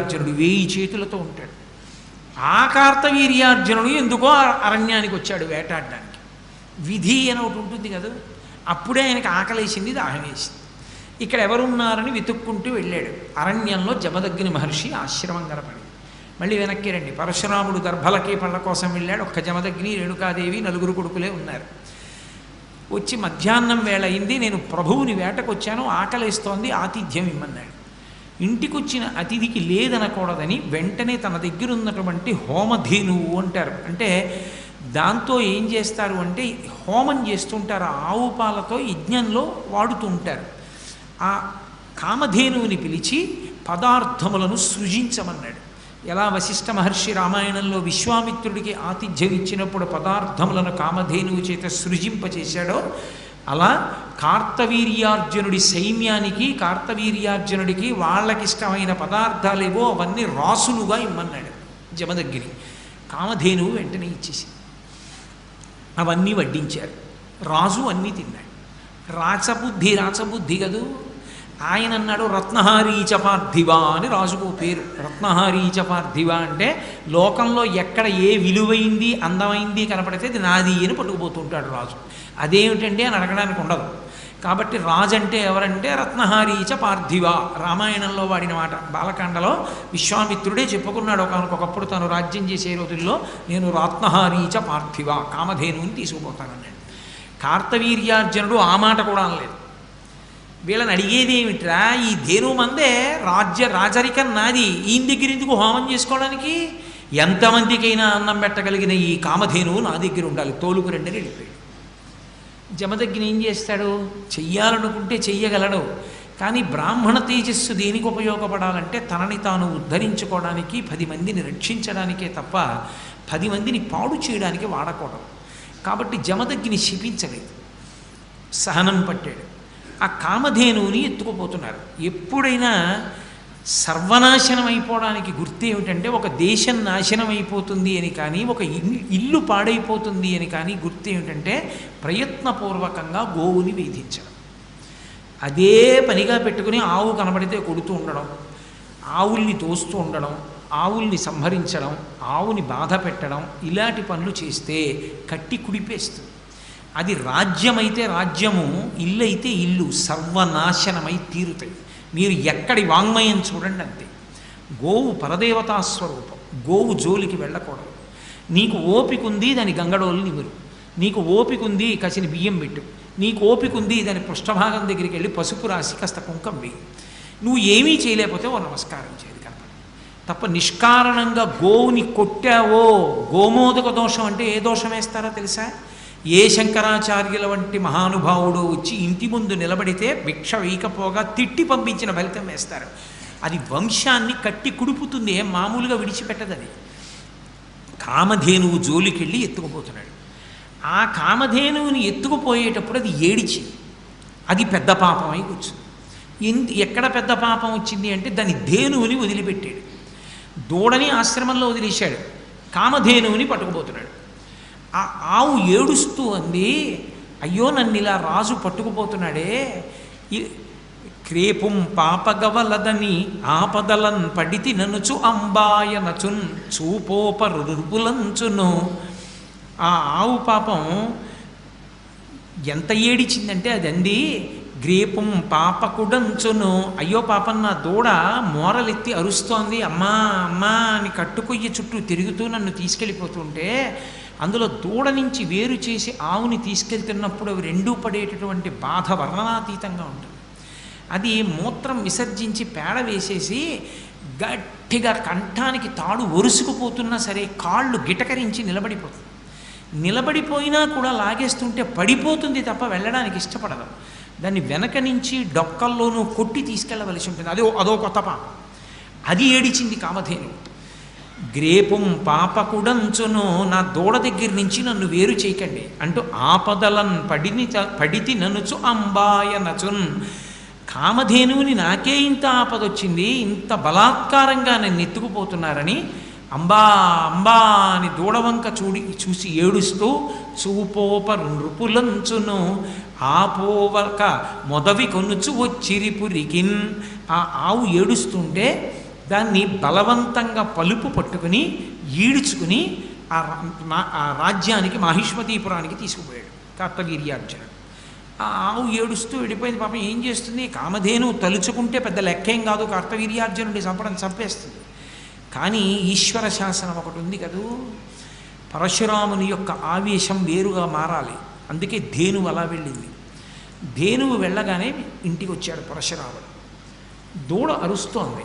కార్తవీర్యార్జునుడు వేయి చేతులతో ఉంటాడు. ఆ కార్తవీర్యార్జునుడు ఎందుకో అరణ్యానికి వచ్చాడు వేటాడడానికి. విధి అని ఒకటి ఉంటుంది కదా అప్పుడే ఆయనకి ఆకలేసింది దాహం వేసింది. ఇక్కడ ఎవరున్నారని వెతుక్కుంటూ వెళ్ళాడు. అరణ్యంలో జమదగ్ని మహర్షి ఆశ్రమం కనపడి మళ్ళీ వెనక్కి రండి. పరశురాముడు దర్భలకి పళ్ళ కోసం వెళ్ళాడు. ఒక్క జమదగ్ని రేణుకాదేవి నలుగురు కొడుకులే ఉన్నారు. వచ్చి మధ్యాహ్నం వేళ అయింది. నేను ప్రభువుని వేటకొచ్చాను. ఆకలేస్తోంది. ఆతిథ్యం ఇమ్మన్నాడు. ఇంటికొచ్చిన అతిథికి లేదనకూడదని వెంటనే తన దగ్గర ఉన్నటువంటి హోమధేనువు అంటారు. అంటే దాంతో ఏం చేస్తారు అంటే హోమం చేస్తుంటారు ఆ ఆవు పాలతో యజ్ఞంలో వాడుతూ ఉంటారు ఆ కామధేనువుని పిలిచి పదార్థములను సృజించమన్నాడు. ఎలా వశిష్ఠ మహర్షి రామాయణంలో విశ్వామిత్రుడికి ఆతిథ్యం ఇచ్చినప్పుడు పదార్థములను కామధేనువు చేత సృజింపచేశాడో అలా కార్తవీర్యార్జునుడి సైన్యానికి కార్తవీర్యార్జునుడికి వాళ్ళకిష్టమైన పదార్థాలేవో అవన్నీ రాసులుగా ఇమ్మన్నాడు జమదగ్గిరి కామధేనువు వెంటనే ఇచ్చేసింది. అవన్నీ వడ్డించారు. రాజు అన్నీ తిన్నాడు. రాచబుద్ధి రాచబుద్ధి కదూ? ఆయన అన్నాడు రత్నహారీచ పార్థివ అని రాజుకు పేరు. రత్నహారీచ పార్థివ అంటే లోకంలో ఎక్కడ ఏ విలువైంది అందమైంది కనపడితే ఇది నాది అని పట్టుకుపోతుంటాడు రాజు. అదేమిటండి అని అడగడానికి ఉండదు. కాబట్టి రాజు అంటే ఎవరంటే రత్నహారీచ పార్థివ. రామాయణంలో వాడిన మాట. బాలకాండలో విశ్వామిత్రుడే చెప్పుకున్నాడు ఒకనకొకప్పుడు తను రాజ్యం చేసే రోజుల్లో నేను రత్నహారీచ పార్థివ కామధేనుని తీసుకుపోతానన్నాడు. కార్తవీర్యార్జునుడు ఆ మాట కూడా అనలేదు. వీళ్ళని అడిగేది ఏమిట్రా? ఈ ధేను మందే రాజ్య రాజరికం నాది ఈయన దగ్గర ఎందుకు హోమం చేసుకోవడానికి? ఎంతమందికైనా అన్నం పెట్టగలిగిన ఈ కామధేనువు నా దగ్గర ఉండాలి. తోలుకు రెండని వెళ్ళిపోయాడు. జమదగ్గిన ఏం చేస్తాడు? చెయ్యాలనుకుంటే చెయ్యగలడు. కానీ బ్రాహ్మణ తేజస్సు దేనికి ఉపయోగపడాలంటే తనని తాను ఉద్ధరించుకోవడానికి పది మందిని రక్షించడానికే తప్ప పది మందిని పాడు చేయడానికి వాడకూడదు. కాబట్టి జమదగ్గిని శిపించలేదు. సహనం పట్టాడు. ఆ కామధేనువుని ఎత్తుకుపోతున్నారు. ఎప్పుడైనా సర్వనాశనం అయిపోవడానికి గుర్తు ఏమిటంటే ఒక దేశం నాశనం అయిపోతుంది అని కానీ ఒక ఇల్లు ఇల్లు పాడైపోతుంది అని కానీ గుర్తు ఏమిటంటే ప్రయత్నపూర్వకంగా గోవుని వేధించడం. అదే పనిగా పెట్టుకుని ఆవు కనబడితే కొడుతూ ఉండడం ఆవుల్ని తోస్తూ ఉండడం ఆవుల్ని సంహరించడం ఆవుని బాధ పెట్టడం ఇలాంటి పనులు చేస్తే కట్టి కుడిపేస్తుంది. అది రాజ్యమైతే రాజ్యము ఇల్లు అయితే ఇల్లు సర్వనాశనమై తీరుతాయి. మీరు ఎక్కడి వాంగ్మయం చూడండి అంతే. గోవు పరదేవతా స్వరూపం గోవు జోలికి వెళ్ళకూడదు. నీకు ఓపిక ఉంది దాని గంగడోలు నిమురు నీకు ఓపిక ఉంది కసిన బియ్యం పెట్టు. నీకు ఓపిక ఉంది దాని పృష్ఠభాగం దగ్గరికి వెళ్ళి పసుపు రాసి కాస్త కుంకం వేయి. నువ్వు ఏమీ చేయలేకపోతే ఓ నమస్కారం చేయదు కనపడి తప్ప నిష్కారణంగా గోవుని కొట్టావో గోమోదక దోషం అంటే ఏ దోషం వేస్తారో తెలుసా? ఏ శంకరాచార్యుల వంటి మహానుభావుడు వచ్చి ఇంటి ముందు నిలబడితే భిక్ష వేయకపోగా తిట్టి పంపించిన ఫలితం వేస్తారు. అది వంశాన్ని కట్టి కుడుపుతుంది ఏం మామూలుగా విడిచిపెట్టదు అది కామధేనువు జోలికెళ్ళి ఎత్తుకుపోతున్నాడు. ఆ కామధేనువుని ఎత్తుకుపోయేటప్పుడు అది ఏడిచి అది పెద్ద పాపం అయి కూర్చుంది. ఎక్కడ పెద్ద పాపం వచ్చింది అంటే దాని ధేనువుని వదిలిపెట్టాడు. దూడని ఆశ్రమంలో వదిలేశాడు. కామధేనువుని పట్టుకుపోతున్నాడు. ఆ ఆవు ఏడుస్తూ అంది అయ్యో నన్ను ఇలా రాజు పట్టుకుపోతున్నాడే. క్రేపుం పాపగవలదని ఆపదలన్ పడితి ననుచు అంబాయ నచున్ చూపోపరుపులంచును ఆ ఆవు పాపం ఎంత ఏడిచిందంటే అది అంది గ్రేపం పాపకుడంచును. అయ్యో పాపం నా దూడ మోరలెత్తి అరుస్తోంది. అమ్మా అమ్మా అని కట్టుకొయ్య చుట్టూ తిరుగుతూ నన్ను తీసుకెళ్ళిపోతుంటే అందులో దూడ నుంచి వేరు చేసి ఆవుని తీసుకెళ్తున్నప్పుడు అవి రెండూ పడేటటువంటి బాధ వర్ణనాతీతంగా ఉంటుంది. అది మూత్రం విసర్జించి పేడ వేసేసి గట్టిగా కంఠానికి తాడు ఒరుసుకుపోతున్నా సరే కాళ్ళు గిటకరించి నిలబడిపోతుంది. నిలబడిపోయినా కూడా లాగేస్తుంటే పడిపోతుంది తప్ప వెళ్ళడానికి ఇష్టపడదు. దాన్ని వెనక నుంచి డొక్కల్లోనూ కొట్టి తీసుకెళ్ళవలసి ఉంటుంది. అదో అదో కొత్త పాపం. అది ఏడిచింది కామధేను గ్రేపం పాపకుడంచును నా దూడ దగ్గర నుంచి నన్ను వేరు చేయకండి. అంటూ ఆపదలన్ పడిని పడితి ననుచు అంబాయ నచున్. కామధేనువుని నాకే ఇంత ఆపదొచ్చింది ఇంత బలాత్కారంగా నన్ను ఎత్తుకుపోతున్నారని అంబా అంబా అని దూడవంక చూడి చూసి ఏడుస్తూ చూపోప నృపులంచును ఆపోవక మొదవి కొనుచు వచ్చిరిపురికిన్ ఆ ఆవు ఏడుస్తుంటే దాన్ని బలవంతంగా పలుపు పట్టుకుని ఈడ్చుకుని ఆ రా- ఆ రాజ్యానికి మాహిష్మతీపురానికి తీసుకుపోయాడు. కార్తవీర్యార్జునుడు ఆ ఆవు ఏడుస్తూ వెళ్ళిపోయింది పాపం ఏం చేస్తుంది? కామధేను తలుచుకుంటే పెద్ద లెక్కేం కాదు. కార్తవీర్యార్జునుడి చంపడం చంపేస్తుంది. కానీ ఈశ్వర శాసనం ఒకటి ఉంది కదూ? పరశురాముని యొక్క ఆవేశం వేరుగా మారాలి. అందుకే ధేనువు అలా వెళ్ళింది. ధేనువు వెళ్ళగానే ఇంటికి వచ్చాడు పరశురాముడు. దూడ అరుస్తోంది.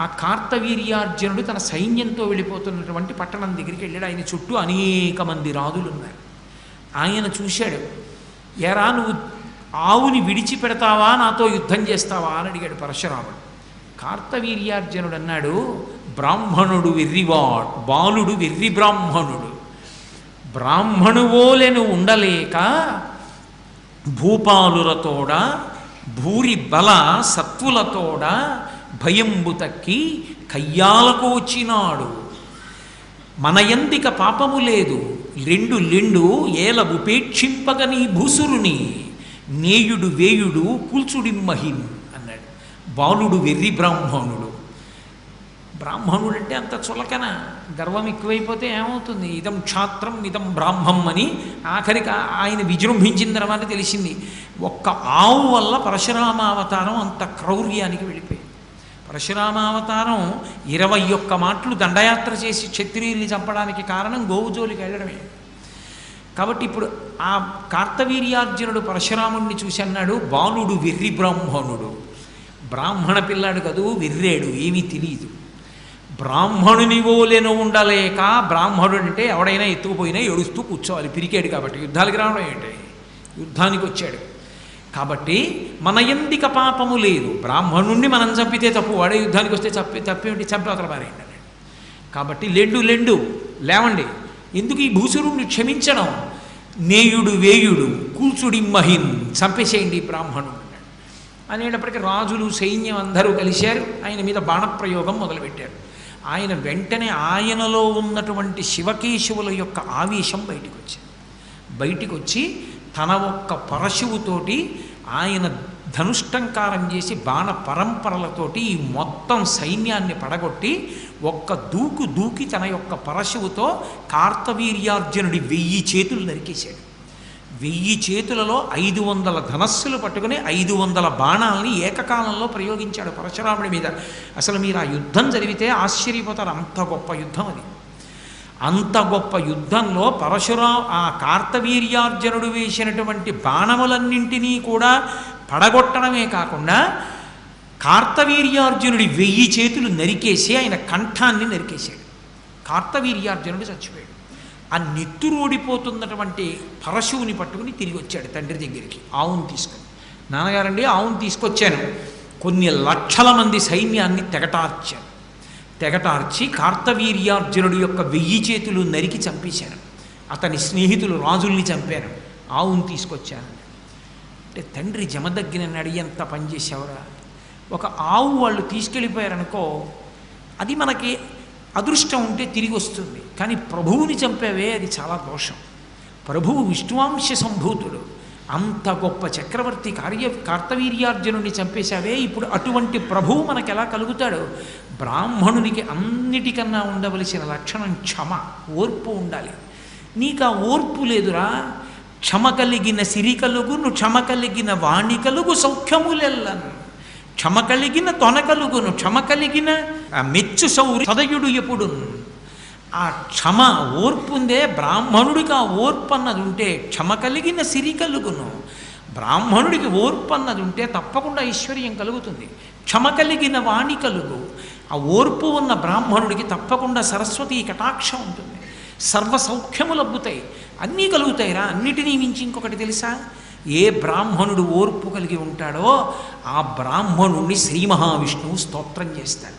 ఆ కార్తవీర్యార్జునుడు తన సైన్యంతో వెళ్ళిపోతున్నటువంటి పట్టణం దగ్గరికి వెళ్ళాడు. ఆయన చుట్టూ అనేక మంది రాజులు ఉన్నారు ఆయన చూశాడు ఎరా నువ్వు ఆవుని విడిచిపెడతావా? నాతో యుద్ధం చేస్తావా? అని అడిగాడు పరశురాముడు. కార్తవీర్యార్జునుడు అన్నాడు బ్రాహ్మణుడు వెర్రివాడు బాలుడు వెర్రి బ్రాహ్మణుడు. బ్రాహ్మణువోలెను ఉండలేక భూపాలులతోడ భూరి బల సత్వులతోడ భయంబు తక్కి కయ్యాలకు వచ్చినాడు. మన ఎందిక పాపము లేదు. రెండు లెండు ఏల ఉపేక్షింపగని భూసురుని. నేయుడు వేయుడు కూల్చుడిమ్మహిం అన్నాడు. బాలుడు వెర్రి బ్రాహ్మణుడు. బ్రాహ్మణుడు అంటే అంత చులకన. గర్వం ఎక్కువైపోతే ఏమవుతుంది? ఇదం క్షాత్రం ఇదం బ్రాహ్మం అని ఆఖరికి ఆయన విజృంభించిన తర్వాత తెలిసింది. ఒక్క ఆవు వల్ల పరశురామావతారం అంత క్రౌర్యానికి వెళ్ళిపోయింది. పరశురామావతారం ఇరవై ఒక్క మాటలు దండయాత్ర చేసి క్షత్రియుల్ని చంపడానికి కారణం గోవు జోలికి వెళ్ళడమే. కాబట్టి ఇప్పుడు ఆ కార్తవీర్యార్జునుడు పరశురాముడిని చూసి అన్నాడు బాలుడు వెర్రి బ్రాహ్మణుడు. బ్రాహ్మణ పిల్లాడు కదూ వెర్రేడు ఏమీ తెలియదు బ్రాహ్మణుని ఓలెను ఉండలేక బ్రాహ్మణుడు అంటే ఎవడైనా ఎత్తుకుపోయినా ఏడుస్తూ కూర్చోవాలి. పిరికాడు కాబట్టి యుద్ధాలకి రావడం ఏంటి? యుద్ధానికి వచ్చాడు. కాబట్టి మన ఎందిక పాపము లేదు. బ్రాహ్మణుణ్ణి మనం చంపితే తప్పు వాడే యుద్ధానికి వస్తే చంపి తప్పేమిటి? చంపి అవతల పారేయండి కాబట్టి లెండు లెండు లేవండి. ఎందుకు ఈ భూసురుణ్ణి క్షమించడం? నేయుడు వేయుడు కూల్చుడి మహిన్ చంపేసేయండి బ్రాహ్మణుడు అనేటప్పటికీ రాజులు సైన్యం అందరూ కలిశారు. ఆయన మీద బాణప్రయోగం మొదలుపెట్టారు. ఆయన వెంటనే ఆయనలో ఉన్నటువంటి శివకేశవుల యొక్క ఆవేశం బయటికి వచ్చింది బయటికి వచ్చి తన ఒక్క పరశువుతోటి ఆయన ధనుష్టంకారం చేసి బాణ పరంపరలతోటి ఈ మొత్తం సైన్యాన్ని పడగొట్టి ఒక్క దూకు దూకి తన యొక్క పరశువుతో కార్తవీర్యార్జునుడి వెయ్యి చేతులు నరికేశాడు. వెయ్యి చేతులలో ఐదు వందల ధనస్సులు పట్టుకుని ఐదు వందల బాణాలని ఏకకాలంలో ప్రయోగించాడు పరశురాముడి మీద. అసలు మీరు ఆ యుద్ధం జరిగితే ఆశ్చర్యపోతారు. అంత గొప్ప యుద్ధం అది. అంత గొప్ప యుద్ధంలో పరశురా ఆ కార్తవీర్యార్జునుడు వేసినటువంటి బాణములన్నింటినీ కూడా పడగొట్టడమే కాకుండా కార్తవీర్యార్జునుడి వెయ్యి చేతులు నరికేసి ఆయన కంఠాన్ని నరికేశాడు. కార్తవీర్యార్జునుడు చచ్చిపోయాడు. ఆ నెత్తురోడిపోతున్నటువంటి పరశువుని పట్టుకుని తిరిగి వచ్చాడు తండ్రి దగ్గరికి. ఆవును తీసుకుని. నాన్నగారండి ఆవును తీసుకొచ్చాను. కొన్ని లక్షల మంది సైన్యాన్ని తెగటార్చాను తెగటార్చి కార్తవీర్యార్జునుడి యొక్క వెయ్యి చేతులు నరికి చంపేశారు. అతని స్నేహితులు రాజుల్ని చంపారు. ఆవును తీసుకొచ్చాను అంటే తండ్రి జమదగ్గినన్నాడు ఎంత పనిచేసేవరా ఒక ఆవు వాళ్ళు తీసుకెళ్ళిపోయారనుకో అది మనకి అదృష్టం ఉంటే తిరిగి వస్తుంది. కానీ ప్రభువుని చంపేవే అది చాలా దోషం. ప్రభువు విష్ణువాంశ సంభూతుడు. అంత గొప్ప చక్రవర్తి కార్య కార్తవీర్యార్జునుడిని చంపేశావే. ఇప్పుడు అటువంటి ప్రభువు మనకు ఎలా కలుగుతాడు? బ్రాహ్మణునికి అన్నిటికన్నా ఉండవలసిన లక్షణం క్షమ ఓర్పు ఉండాలి. నీకు ఆ ఓర్పు లేదురా. క్షమ కలిగిన సిరి కలుగును క్షమ కలిగిన వాణి కలుగు సౌఖ్యములెల్లను క్షమ కలిగిన తొన కలుగును క్షమ కలిగిన ఆ మెచ్చు సౌరి సదయుడు ఎప్పుడు ఆ క్షమ ఓర్పుందే బ్రాహ్మణుడికి ఆ ఓర్పు అన్నది ఉంటే క్షమ కలిగిన సిరి కలుగును బ్రాహ్మణుడికి ఓర్పు అన్నది ఉంటే తప్పకుండా ఐశ్వర్యం కలుగుతుంది. క్షమ కలిగిన వాణి కలుగు ఆ ఓర్పు ఉన్న బ్రాహ్మణుడికి తప్పకుండా సరస్వతి కటాక్షం ఉంటుంది. సర్వ సౌఖ్యములు అబ్బుతాయి. అన్నీ కలుగుతాయిరా. అన్నిటినీ మించి ఇంకొకటి తెలుసా? ఏ బ్రాహ్మణుడు ఓర్పు కలిగి ఉంటాడో ఆ బ్రాహ్మణుణ్ణి శ్రీ మహావిష్ణువు స్తోత్రం చేస్తాడు.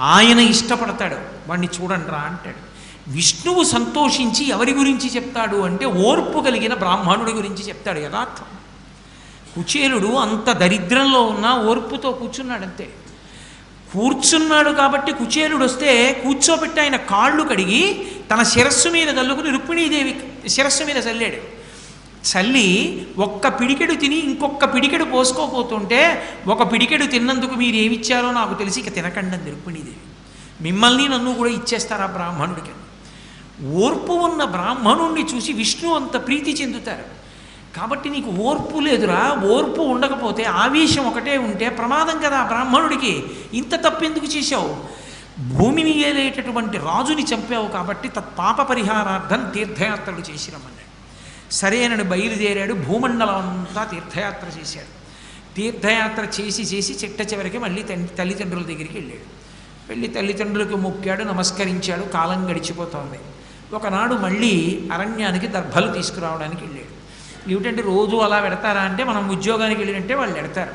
ఆయన ఇష్టపడతాడు. వాణ్ణి చూడండి రా అంటాడు. విష్ణువు సంతోషించి ఎవరి గురించి చెప్తాడు అంటే ఓర్పు కలిగిన బ్రాహ్మణుడి గురించి చెప్తాడు యథార్థం. కుచేలుడు అంత దరిద్రంలో ఉన్న ఓర్పుతో కూర్చున్నాడంతే. కూర్చున్నాడు కాబట్టి కుచేలుడు వస్తే కూర్చోబెట్టి ఆయన కాళ్ళు కడిగి తన శిరస్సు మీద చల్లుకుని రుక్మిణీదేవి శిరస్సు మీద చల్లాడు. చల్లి ఒక్క పిడికెడు తిని ఇంకొక పిడికెడు పోసుకోపోతుంటే ఒక పిడికెడు తిన్నందుకు మీరు ఏమిచ్చారో నాకు తెలిసి ఇక తినకండి అంది రుక్మిణీదేవి. మిమ్మల్ని నన్ను కూడా ఇచ్చేస్తారా బ్రాహ్మణుడికి ఓర్పు ఉన్న బ్రాహ్మణుణ్ణి చూసి విష్ణు అంత ప్రీతి చెందుతారు. కాబట్టి నీకు ఓర్పు లేదురా. ఓర్పు ఉండకపోతే ఆవేశం ఒకటే ఉంటే ప్రమాదం కదా బ్రాహ్మణుడికి. ఇంత తప్పెందుకు చేశావు? భూమిని ఏలేటటువంటి రాజుని చంపావు కాబట్టి తత్పాప పరిహారార్థం తీర్థయాత్రలు చేసిరమ్మన్నాడు సరేనని బయలుదేరాడు. భూమండలం అంతా తీర్థయాత్ర చేశాడు. తీర్థయాత్ర చేసి చేసి చిట్ట చివరికి మళ్ళీ తండ్రి తల్లిదండ్రుల దగ్గరికి వెళ్ళాడు. వెళ్ళి తల్లిదండ్రులకు మొక్కాడు నమస్కరించాడు. కాలం గడిచిపోతోంది. ఒకనాడు మళ్ళీ అరణ్యానికి దర్భలు తీసుకురావడానికి వెళ్ళాడు. ఏమిటంటే రోజు అలా పెడతారా అంటే మనం ఉద్యోగానికి వెళ్ళినంటే వాళ్ళు పెడతారు.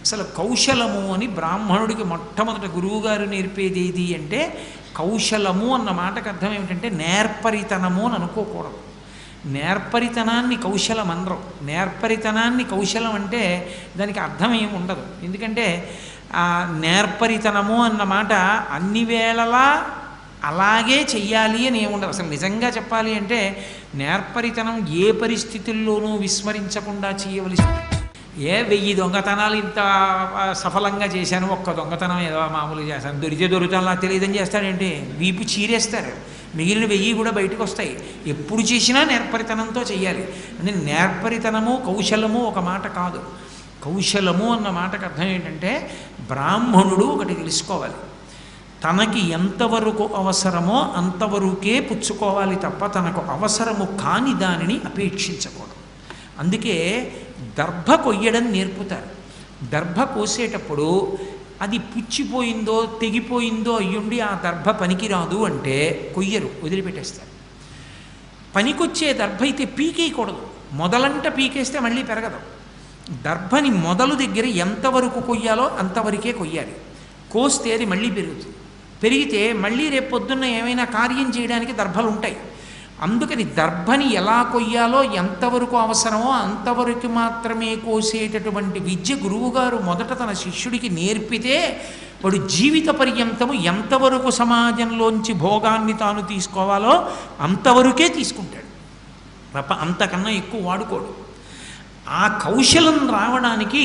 అసలు కౌశలము అని బ్రాహ్మణుడికి మొట్టమొదట గురువుగారు నేర్పేది ఏది అంటే కౌశలము అన్న మాటకు అర్థం ఏమిటంటే నేర్పరితనము అని అనుకోకూడదు. నేర్పరితనాన్ని కౌశలం అనరు. నేర్పరితనాన్ని కౌశలం అంటే దానికి అర్థం ఏమి ఉండదు. ఎందుకంటే ఆ నేర్పరితనము అన్న మాట అన్ని వేళలా అలాగే చెయ్యాలి అని ఏముండదు. అసలు నిజంగా చెప్పాలి అంటే నేర్పరితనం ఏ పరిస్థితుల్లోనూ విస్మరించకుండా చేయవలసి ఏ వెయ్యి దొంగతనాలు ఇంత సఫలంగా చేశాను ఒక్క దొంగతనం ఏదో మామూలు చేశాను దొరికితే దొరుకుతాను నాకు తెలియదని చేస్తాడేంటి వీపు చీరేస్తారు. మిగిలిన వెయ్యి కూడా బయటకు వస్తాయి. ఎప్పుడు చేసినా నేర్పరితనంతో చేయాలి అంటే నేర్పరితనము కౌశలము ఒక మాట కాదు. కౌశలము అన్న మాటకు అర్థం ఏంటంటే బ్రాహ్మణుడు ఒకటి తెలుసుకోవాలి. తనకి ఎంతవరకు అవసరమో అంతవరకే పుచ్చుకోవాలి తప్ప తనకు అవసరము కాని దానిని అపేక్షించకూడదు. అందుకే దర్భ కొయ్యడం నేర్పుతారు. దర్భ కోసేటప్పుడు అది పుచ్చిపోయిందో తెగిపోయిందో అయ్యుండి ఆ దర్భ పనికిరాదు అంటే కొయ్యరు వదిలిపెట్టేస్తారు. పనికొచ్చే దర్భ అయితే పీకేయకూడదు. మొదలంట పీకేస్తే మళ్ళీ పెరగదు. దర్భని మొదలు దగ్గర ఎంతవరకు కొయ్యాలో అంతవరకే కొయ్యాలి. కోస్తే అది మళ్ళీ పెరుగుతుంది. పెరిగితే మళ్ళీ రేపు పొద్దున్న ఏమైనా కార్యం చేయడానికి దర్భలు ఉంటాయి. అందుకని దర్భని ఎలా కొయ్యాలో ఎంతవరకు అవసరమో అంతవరకు మాత్రమే కోసేటటువంటి విద్య గురువుగారు మొదట తన శిష్యుడికి నేర్పితే వాడు జీవిత పర్యంతము ఎంతవరకు సమాజంలోంచి భోగాన్ని తాను తీసుకోవాలో అంతవరకే తీసుకుంటాడు. తప్ప అంతకన్నా ఎక్కువ వాడుకోడు. ఆ కౌశలం రావడానికి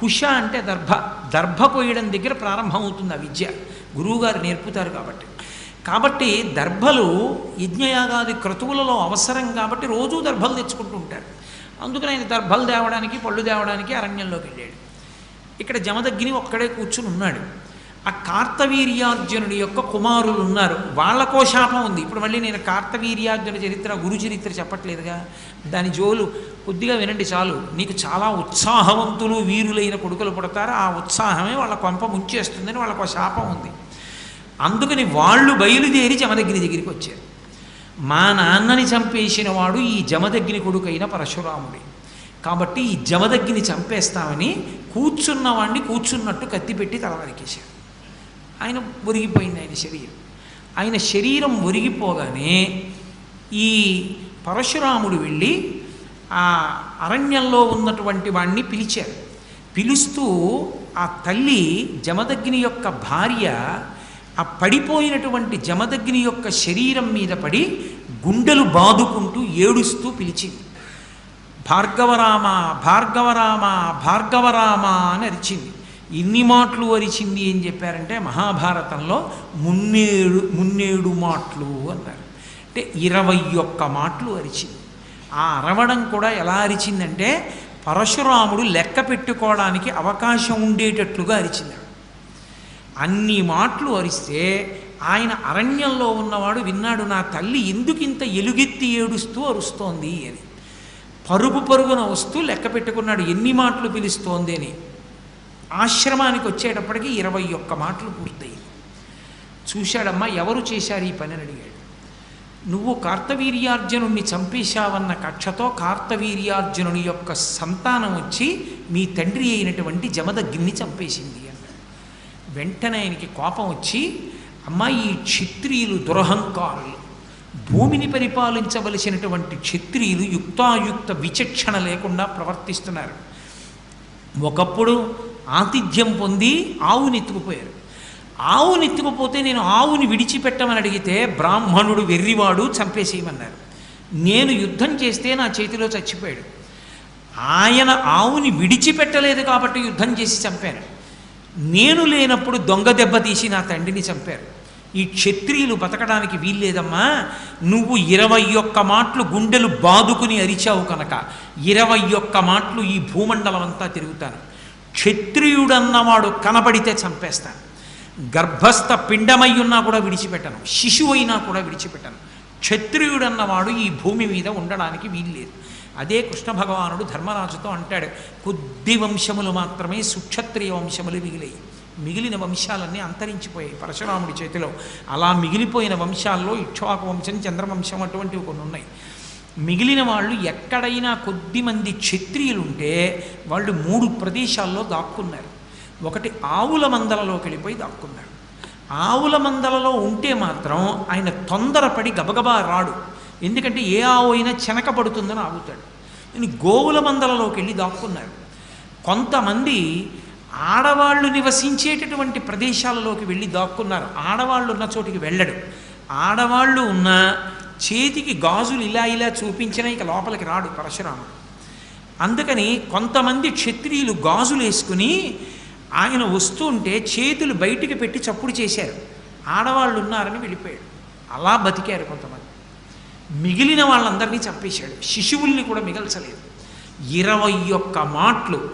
కుష అంటే దర్భ. దర్భ కొయ్యడం దగ్గర ప్రారంభమవుతుంది ఆ విద్య. గురువుగారు నేర్పుతారు కాబట్టి. కాబట్టి దర్భలు యజ్ఞయాగాది క్రతువులలో అవసరం కాబట్టి రోజూ దర్భలు తెచ్చుకుంటూ ఉంటారు అందుకని ఆయన దర్భలు తేవడానికి పళ్ళు తేవడానికి అరణ్యంలోకి వెళ్ళాడు. ఇక్కడ జమదగ్ని ఒక్కడే కూర్చుని ఉన్నాడు. ఆ కార్తవీర్యార్జునుడి యొక్క కుమారులు ఉన్నారు. వాళ్ళకో శాపం ఉంది. ఇప్పుడు మళ్ళీ నేను కార్తవీర్యార్జున చరిత్ర గురు చరిత్ర చెప్పట్లేదుగా. దాని జోలు కొద్దిగా వినండి చాలు. నీకు చాలా ఉత్సాహవంతులు వీరులైన కొడుకులు పుడతారు. ఆ ఉత్సాహమే వాళ్ళ కొంప ముంచేస్తుందని వాళ్ళకు శాపం ఉంది. అందుకని వాళ్ళు బయలుదేరి జమదగ్ని దగ్గరికి వచ్చారు. మా నాన్నని చంపేసిన వాడు ఈ జమదగ్ని కొడుకైన పరశురాముడే. కాబట్టి ఈ జమదగ్గిని చంపేస్తామని కూర్చున్నవాడిని కూర్చున్నట్టు కత్తి పెట్టి తల నరికేశాడు. ఆయన ఒరిగిపోయింది ఆయన శరీరం. ఆయన శరీరం ఒరిగిపోగానే ఈ పరశురాముడు వెళ్ళి ఆ అరణ్యంలో ఉన్నటువంటి వాణ్ణి పిలిచారు. పిలుస్తూ ఆ తల్లి జమదగ్ని యొక్క భార్య ఆ పడిపోయినటువంటి జమదగ్ని యొక్క శరీరం మీద పడి గుండెలు బాదుకుంటూ ఏడుస్తూ పిలిచింది. భార్గవరామ భార్గవరామ భార్గవరామ అని అరిచింది. ఇన్ని మాటలు అరిచింది ఏం చెప్పారంటే మహాభారతంలో మున్నేడు మున్నేడు మాటలు అన్నారు. అంటే ఇరవై ఒక్క మాటలు అరిచింది. ఆ అరవడం కూడా ఎలా అరిచిందంటే పరశురాముడు లెక్క పెట్టుకోవడానికి అవకాశం ఉండేటట్లుగా అరిచింది. అన్ని మాటలు అరిస్తే ఆయన అరణ్యంలో ఉన్నవాడు విన్నాడు నా తల్లి ఎందుకు ఇంత ఎలుగెత్తి ఏడుస్తూ అరుస్తోంది అని. పరుగు పరుగున వస్తూ లెక్క పెట్టుకున్నాడు ఎన్ని మాటలు పిలుస్తోంది అని. ఆశ్రమానికి వచ్చేటప్పటికి ఇరవై ఒక్క మాటలు పూర్తయ్యాయి. చూశాడమ్మా ఎవరు చేశారు ఈ పనిని అడిగాడు. నువ్వు కార్తవీర్యార్జునుణ్ణి చంపేశావన్న కక్షతో కార్తవీర్యార్జునుని యొక్క సంతానం వచ్చి మీ తండ్రి అయినటువంటి జమదగ్ని చంపేసింది వెంటనే ఆయనకి కోపం వచ్చి అమ్మాయి ఈ క్షత్రియులు దురహంకారులు. భూమిని పరిపాలించవలసినటువంటి క్షత్రియులు యుక్తాయుక్త విచక్షణ లేకుండా ప్రవర్తిస్తున్నారు. ఒకప్పుడు ఆతిథ్యం పొంది ఆవుని ఎత్తుకుపోయారు ఆవుని ఎత్తుకుపోతే నేను ఆవుని విడిచిపెట్టమని అడిగితే బ్రాహ్మణుడు వెర్రివాడు చంపేసేయమన్నారు. నేను యుద్ధం చేస్తే నా చేతిలో చచ్చిపోయాడు. ఆయన ఆవుని విడిచిపెట్టలేదు కాబట్టి యుద్ధం చేసి చంపాను నేను లేనప్పుడు దొంగ దెబ్బ తీసి నా తండ్రిని చంపారు. ఈ క్షత్రియులు బతకడానికి వీల్లేదమ్మా. నువ్వు ఇరవై ఒక్క మాటలు గుండెలు బాదుకుని అరిచావు కనుక ఇరవై ఒక్క మాటలు ఈ భూమండలం అంతా తిరుగుతాను. క్షత్రియుడన్నవాడు కనబడితే చంపేస్తాను. గర్భస్థ పిండమై ఉన్నా కూడా విడిచిపెట్టను. శిశువు అయినా కూడా విడిచిపెట్టను. క్షత్రియుడన్నవాడు ఈ భూమి మీద ఉండడానికి వీల్లేదు. అదే కృష్ణ భగవానుడు ధర్మరాజుతో అంటాడు కొద్ది వంశములు మాత్రమే సుక్షత్రియ వంశములు మిగిలాయి. మిగిలిన వంశాలన్నీ అంతరించిపోయాయి పరశురాముడి చేతిలో. అలా మిగిలిపోయిన వంశాల్లో ఇక్ష్వాకు వంశం చంద్రవంశం అటువంటివి కొన్ని ఉన్నాయి. మిగిలిన వాళ్ళు ఎక్కడైనా కొద్ది మంది క్షత్రియులుంటే వాళ్ళు మూడు ప్రదేశాల్లో దాక్కున్నారు. ఒకటి ఆవుల మందలలోకి వెళ్ళిపోయి దాక్కున్నారు. ఆవుల మందలలో ఉంటే మాత్రం ఆయన తొందరపడి గబగబా రాడు. ఎందుకంటే ఏ ఆవు అయినా చెనక పడుతుందని ఆగుతాడు. నేను గోవుల మందలలోకి వెళ్ళి దాక్కున్నారు. కొంతమంది ఆడవాళ్ళు నివసించేటటువంటి ప్రదేశాలలోకి వెళ్ళి దాక్కున్నారు. ఆడవాళ్ళు ఉన్న చోటికి వెళ్ళడు. ఆడవాళ్ళు ఉన్న చేతికి గాజులు ఇలా ఇలా చూపించినా ఇక లోపలికి రాడు పరశురాముడు. అందుకని కొంతమంది క్షత్రియులు గాజులు వేసుకుని ఆయన వస్తుంటే చేతులు బయటికి పెట్టి చప్పుడు చేశారు. ఆడవాళ్ళు ఉన్నారని వెళ్ళిపోయాడు. అలా బతికారు కొంతమంది. మిగిలిన వాళ్ళందరినీ చంపేశాడు. శిశువుల్ని కూడా మిగల్చలేదు. ఇరవై ఒక్క మాటలు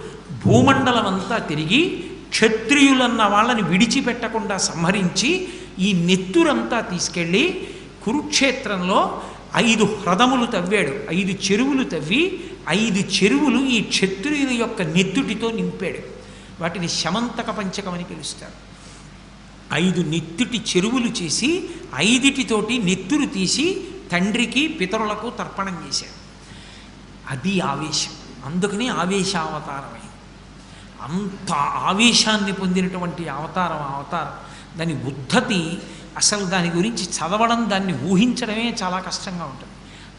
భూమండలం అంతా తిరిగి క్షత్రియులన్న వాళ్ళని విడిచిపెట్టకుండా సంహరించి ఈ నెత్తురంతా తీసుకెళ్ళి కురుక్షేత్రంలో ఐదు హ్రదములు తవ్వాడు. ఐదు చెరువులు తవ్వి ఐదు చెరువులు ఈ క్షత్రియుల యొక్క నెత్తుటితో నింపాడు. వాటిని శమంతక పంచకం అని పిలుస్తారు. ఐదు నెత్తుటి చెరువులు చేసి ఐదిటితోటి నెత్తురు తీసి తండ్రికి పితరులకు తర్పణం చేశాడు. అది ఆవేశం. అందుకని ఆవేశావతారమే అంత ఆవేశాన్ని పొందినటువంటి అవతారం అవతారం. దాని ఉద్ధతి అసలు దాని గురించి చదవడం దాన్ని ఊహించడమే చాలా కష్టంగా ఉంటుంది.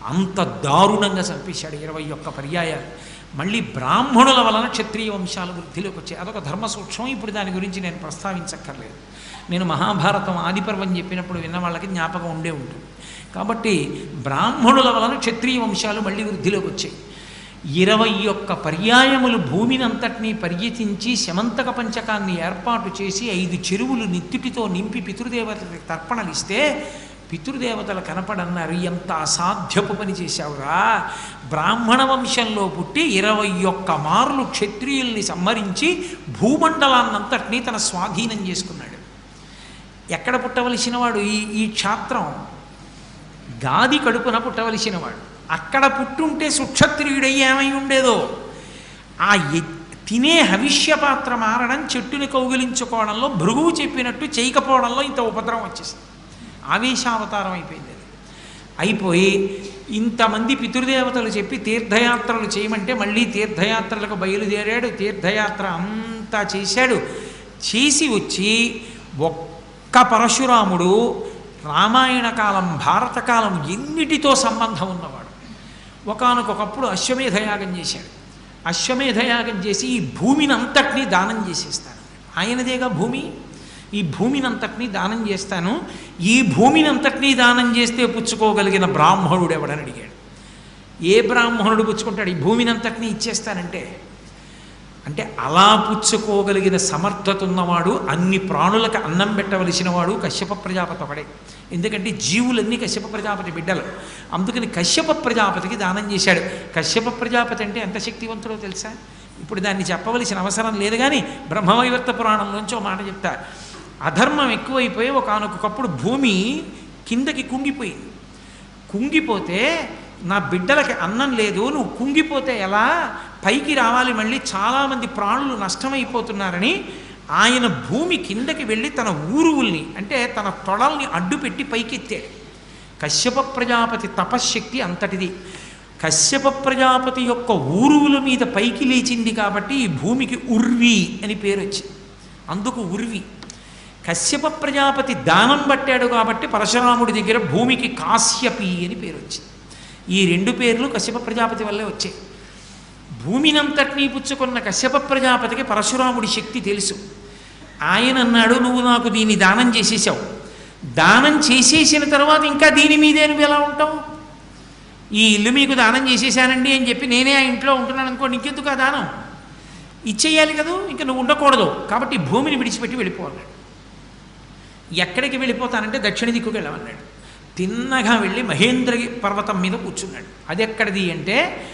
అంత దారుణంగా చంపేశాడు ఇరవై ఒక్క పర్యాయాలు. మళ్ళీ బ్రాహ్మణుల వలన క్షత్రియ వంశాలు వృద్ధిలోకి వచ్చాయి. అదొక ధర్మ సూక్ష్మం. ఇప్పుడు దాని గురించి నేను ప్రస్తావించక్కర్లేదు. నేను మహాభారతం ఆదిపర్వం చెప్పినప్పుడు విన్న వాళ్ళకి జ్ఞాపకం ఉండే ఉంటుంది. కాబట్టి బ్రాహ్మణుల వలన క్షత్రియ వంశాలు మళ్ళీ వృద్ధిలోకి వచ్చాయి. ఇరవై ఒక్క పర్యాయములు భూమినంతటినీ పర్యటించి శమంతక పంచకాన్ని ఏర్పాటు చేసి ఐదు చెరువులు నిత్తుటితో నింపి పితృదేవతలకు తర్పణలు ఇస్తే పితృదేవతలు కనపడన్నారు ఎంత అసాధ్యపు పని చేశావురా. బ్రాహ్మణ వంశంలో పుట్టి ఇరవై ఒక్క మార్లు క్షత్రియుల్ని సంహరించి భూమండలాన్నంతటినీ తన స్వాధీనం చేసుకున్నాడు. ఎక్కడ పుట్టవలసిన వాడు ఈ ఈ క్షాత్రం గాది కడుపున పుట్టవలసినవాడు అక్కడ పుట్టుంటే సుక్షత్రియుడై ఏమై ఉండేదో ఆ ఎ- తినే హవిష్య పాత్ర మారడం చెట్టుని కౌగిలించుకోవడంలో భృగువు చెప్పినట్టు చేయకపోవడంలో ఇంత ఉపద్రవం వచ్చేసింది. ఆవేశావతారం అయిపోయింది అది. అయిపోయి ఇంతమంది పితృదేవతలు చెప్పి తీర్థయాత్రలు చేయమంటే మళ్ళీ తీర్థయాత్రలకు బయలుదేరాడు. తీర్థయాత్ర అంతా చేశాడు. చేసి వచ్చి ఒక్క పరశురాముడు రామాయణ కాలం భారతకాలం ఎన్నిటితో సంబంధం ఉన్నవాడు? ఒకానొకప్పుడు అశ్వమేధయాగం చేశాడు. అశ్వమేధయాగం చేసి ఈ భూమిని అంతటినీ దానం చేసేస్తాను ఆయనదేగా భూమి? ఈ భూమిని అంతటినీ దానం చేస్తాను. ఈ భూమిని అంతటినీ దానం చేస్తే పుచ్చుకోగలిగిన బ్రాహ్మణుడు ఎవడని అడిగాడు. ఏ బ్రాహ్మణుడు పుచ్చుకుంటాడు? ఈ భూమిని అంతటినీ ఇచ్చేస్తానంటే అంటే అలా పుచ్చుకోగలిగిన సమర్థత ఉన్నవాడు అన్ని ప్రాణులకు అన్నం పెట్టవలసిన వాడు కశ్యప ప్రజాపతి ఒకడే ఎందుకంటే జీవులన్నీ కశ్యప ప్రజాపతి బిడ్డలు. అందుకని కశ్యప ప్రజాపతికి దానం చేశాడు. కశ్యప ప్రజాపతి అంటే ఎంత శక్తివంతుడో తెలుసా? ఇప్పుడు దాన్ని చెప్పవలసిన అవసరం లేదు కానీ బ్రహ్మవైవర్త పురాణంలోంచి ఒక మాట చెప్తా అధర్మం ఎక్కువైపోయి ఒకనొకప్పుడు భూమి కిందకి కుంగిపోయింది. కుంగిపోతే నా బిడ్డలకి అన్నం లేదు నువ్వు కుంగిపోతే ఎలా? పైకి రావాలి మళ్ళీ చాలామంది ప్రాణులు నష్టమైపోతున్నారని ఆయన భూమి కిందకి వెళ్ళి తన ఊరువుల్ని అంటే తన తొడల్ని అడ్డుపెట్టి పైకెత్తాడు. కశ్యప ప్రజాపతి తపశ్శక్తి అంతటిది. కశ్యప ప్రజాపతి యొక్క ఊరువుల మీద పైకి లేచింది కాబట్టి ఈ భూమికి ఉర్వి అని పేరు వచ్చింది. అందుకు ఉర్వి. కశ్యప ప్రజాపతి దానం పట్టాడు కాబట్టి పరశురాముడి దగ్గర భూమికి కాశ్యపి అని పేరు వచ్చింది. ఈ రెండు పేర్లు కశ్యప ప్రజాపతి వల్లే వచ్చాయి. భూమినంతటినీ పుచ్చుకున్న కశ్యప ప్రజాపతికి పరశురాముడి శక్తి తెలుసు. ఆయన అన్నాడు నువ్వు నాకు దీన్ని దానం చేసేసావు. దానం చేసేసిన తర్వాత ఇంకా దీని మీదే నువ్వు ఎలా ఉంటావు? ఈ ఇల్లు మీకు దానం చేసేసానండి అని చెప్పి నేనే ఆ ఇంట్లో ఉంటున్నాను అనుకోండి ఇంకెందుకు ఆ దానం? ఇచ్చేయాలి కదా ఇంకా నువ్వు ఉండకూడదు. కాబట్టి భూమిని విడిచిపెట్టి వెళ్ళిపోవాలన్నాడు ఎక్కడికి వెళ్ళిపోతానంటే దక్షిణ దిక్కుకు వెళ్ళమన్నాడు. తిన్నగా వెళ్ళి మహేంద్రగి పర్వతం మీద కూర్చున్నాడు. అది ఎక్కడిది అంటే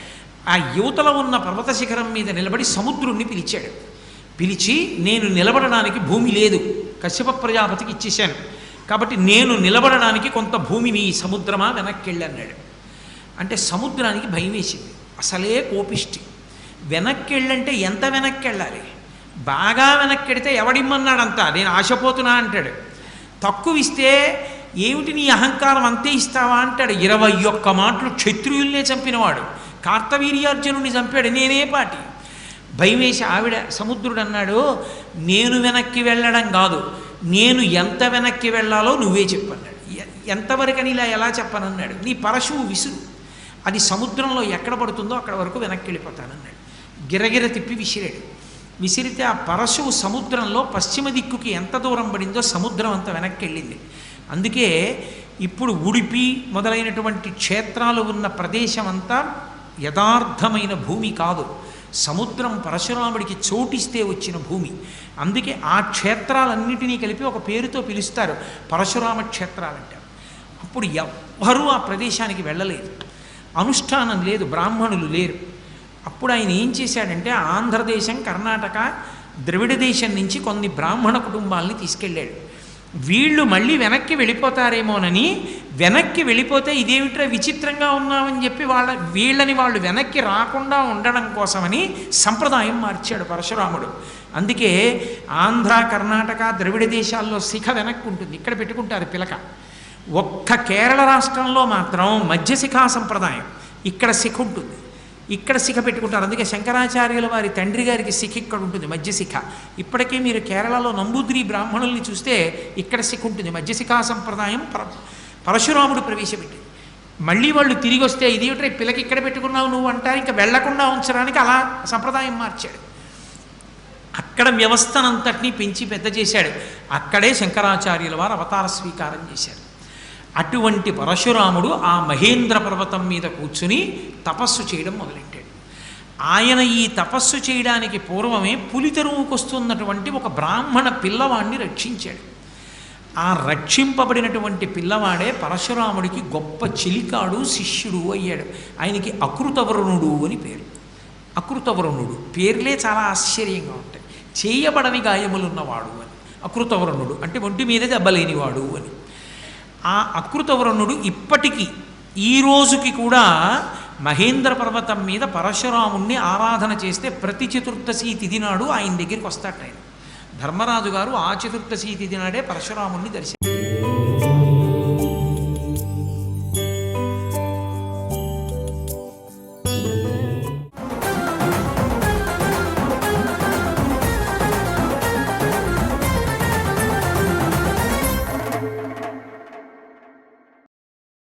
ఆ యువతలో ఉన్న పర్వత శిఖరం మీద నిలబడి సముద్రుణ్ణి పిలిచాడు. పిలిచి నేను నిలబడడానికి భూమి లేదు. కశ్యప ప్రజాపతికి ఇచ్చేశాను. కాబట్టి నేను నిలబడడానికి కొంత భూమిని ఈ సముద్రమా వెనక్కి వెళ్ళన్నాడు అంటే సముద్రానికి భయం వేసింది. అసలే కోపిష్టి. వెనక్కి వెళ్ళంటే ఎంత వెనక్కి వెళ్ళాలి బాగా వెనక్కి వెడితే ఎవడిమ్మన్నాడంతా? నేను ఆశపోతున్నా అంటాడు. తక్కువ ఇస్తే ఏమిటి నీ అహంకారం అంతే ఇస్తావా అంటాడు. ఇరవై ఒక్క మాటలు క్షత్రియుల్నే చంపినవాడు. కార్తవీర్యార్జునుడిని చంపాడు. నేనే పాటి. భయమేసి ఆవిడ సముద్రుడు అన్నాడు నేను వెనక్కి వెళ్ళడం కాదు. నేను ఎంత వెనక్కి వెళ్ళాలో నువ్వే చెప్పన్నాడు. ఎంతవరకని ఇలా ఎలా చెప్పనన్నాడు? నీ పరశువు విసురు. అది సముద్రంలో ఎక్కడ పడుతుందో అక్కడ వరకు వెనక్కి వెళ్ళిపోతానన్నాడు. గిరగిర తిప్పి విసిరాడు. విసిరితే ఆ పరశువు సముద్రంలో పశ్చిమ దిక్కుకి ఎంత దూరం పడిందో సముద్రం అంత వెనక్కి వెళ్ళింది. అందుకే ఇప్పుడు ఉడిపి మొదలైనటువంటి క్షేత్రాలు ఉన్న ప్రదేశం అంతా యథార్థమైన భూమి కాదు. సముద్రం పరశురాముడికి చోటిస్తే వచ్చిన భూమి. అందుకే ఆ క్షేత్రాలన్నిటినీ కలిపి ఒక పేరుతో పిలుస్తారు. పరశురామ క్షేత్రాలంటారు అప్పుడు ఎవ్వరూ ఆ ప్రదేశానికి వెళ్ళలేదు. అనుష్ఠానం లేదు బ్రాహ్మణులు లేరు. అప్పుడు ఆయన ఏం చేశాడంటే ఆంధ్రదేశం కర్ణాటక ద్రవిడ దేశం నుంచి కొన్ని బ్రాహ్మణ కుటుంబాలని తీసుకెళ్ళాడు. వీళ్ళు మళ్ళీ వెనక్కి వెళ్ళిపోతారేమోనని వెనక్కి వెళ్ళిపోతే ఇదేమిట్రా విచిత్రంగా ఉన్నామని చెప్పి వాళ్ళ వీళ్ళని వాళ్ళు వెనక్కి రాకుండా ఉండడం కోసమని సంప్రదాయం మార్చాడు పరశురాముడు. అందుకే ఆంధ్ర కర్ణాటక ద్రవిడ దేశాల్లో శిఖ వెనక్కి ఉంటుంది ఇక్కడ పెట్టుకుంటారు పిలక. ఒక్క కేరళ రాష్ట్రంలో మాత్రం మధ్యశిఖా సంప్రదాయం. ఇక్కడ శిఖ ఉంటుంది. ఇక్కడ శిఖ పెట్టుకుంటారు. అందుకే శంకరాచార్యుల వారి తండ్రి గారికి శిఖ ఇక్కడ ఉంటుంది మధ్యశిఖ ఇప్పటికే మీరు కేరళలో నంబూద్రి బ్రాహ్మణుల్ని చూస్తే ఇక్కడ శిఖ ఉంటుంది. మధ్యశిఖా సంప్రదాయం పర పరశురాముడు ప్రవేశపెట్టింది. మళ్ళీ వాళ్ళు తిరిగి వస్తే ఇది ఈ పిల్లకి ఇక్కడ పెట్టుకున్నావు నువ్వు అంటారు ఇంకా వెళ్ళకుండా ఉంచడానికి అలా సంప్రదాయం మార్చాడు. అక్కడ వ్యవస్థనంతటినీ పెంచి పెద్ద చేశాడు. అక్కడే శంకరాచార్యుల వారు అవతార స్వీకారం చేశారు. అటువంటి పరశురాముడు ఆ మహేంద్ర పర్వతం మీద కూర్చుని తపస్సు చేయడం మొదలెట్టాడు. ఆయన ఈ తపస్సు చేయడానికి పూర్వమే పులితెరువుకొస్తున్నటువంటి ఒక బ్రాహ్మణ పిల్లవాడిని రక్షించాడు. ఆ రక్షింపబడినటువంటి పిల్లవాడే పరశురాముడికి గొప్ప చిలికాడు శిష్యుడు అయ్యాడు. ఆయనకి అకృతవరుణుడు అని పేరు. అకృతవరుణుడు. పేర్లే చాలా ఆశ్చర్యంగా ఉంటాయి. చేయబడని గాయములున్నవాడు అని. అకృతవరుణుడు. అంటే ఒంటి మీద దెబ్బలేనివాడు అని. ఆ అకృతవరుణుడు ఇప్పటికీ ఈ రోజుకి కూడా మహేంద్ర పర్వతం మీద పరశురాముణ్ణి ఆరాధన చేస్తే ప్రతి చతుర్దశి తిథి నాడు ఆయన దగ్గరికి వస్తాడు ఆయన. ధర్మరాజు గారు ఆ చతుర్దశి తిథి నాడే పరశురాముణ్ణి దర్శనం